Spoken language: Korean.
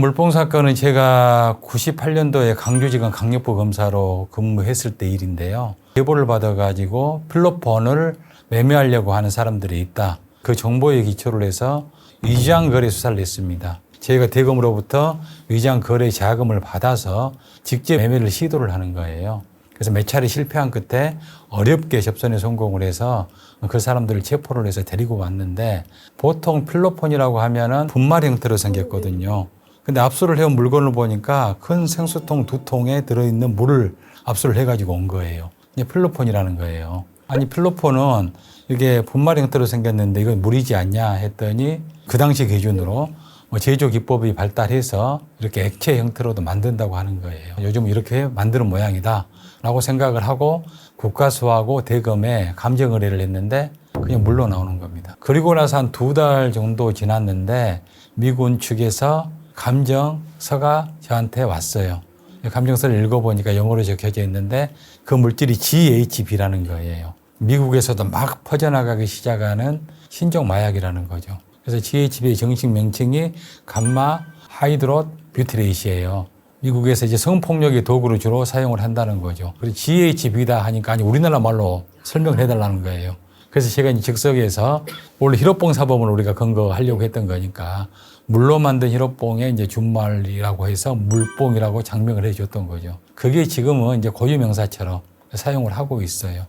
물뽕 사건은 제가 98년도에 강주지검 강력부 검사로 근무했을 때 일인데요. 제보를 받아가지고 필로폰을 매매하려고 하는 사람들이 있다. 그 정보에 기초를 해서 위장 거래 수사를 냈습니다. 저희가 대검으로부터 위장 거래 자금을 받아서 직접 매매를 시도를 하는 거예요. 그래서 몇 차례 실패한 끝에 어렵게 접선에 성공을 해서 그 사람들을 체포를 해서 데리고 왔는데 보통 필로폰이라고 하면은 분말 형태로 생겼거든요. 근데 압수를 해온 물건을 보니까 큰 생수통 두 통에 들어있는 물을 압수를 해가지고 온 거예요. 이게 필로폰이라는 거예요. 아니 필로폰은 이게 분말 형태로 생겼는데 이건 물이지 않냐 했더니 그 당시 기준으로 뭐 제조 기법이 발달해서 이렇게 액체 형태로도 만든다고 하는 거예요. 요즘 이렇게 만드는 모양이다. 라고 생각을 하고 국가수하고 대검에 감정 의뢰를 했는데 그냥 물로 나오는 겁니다. 그리고 나서 한 두 달 정도 지났는데 미군 측에서 감정서가 저한테 왔어요. 감정서를 읽어보니까 영어로 적혀져 있는데 그 물질이 GHB라는 거예요. 미국에서도 막 퍼져나가기 시작하는 신종 마약이라는 거죠. 그래서 GHB의 정식 명칭이 감마 하이드롯 뷰티레이시예요. 미국에서 이제 성폭력의 도구로 주로 사용을 한다는 거죠. 그리고 GHB다 하니까 아니 우리나라 말로 설명을 해달라는 거예요. 그래서 제가 이제 즉석에서 원래 히로뽕 사범을 우리가 근거하려고 했던 거니까 물로 만든 히로뽕의 이제 준말이라고 해서 물뽕이라고 장명을 해줬던 거죠. 그게 지금은 이제 고유 명사처럼 사용을 하고 있어요.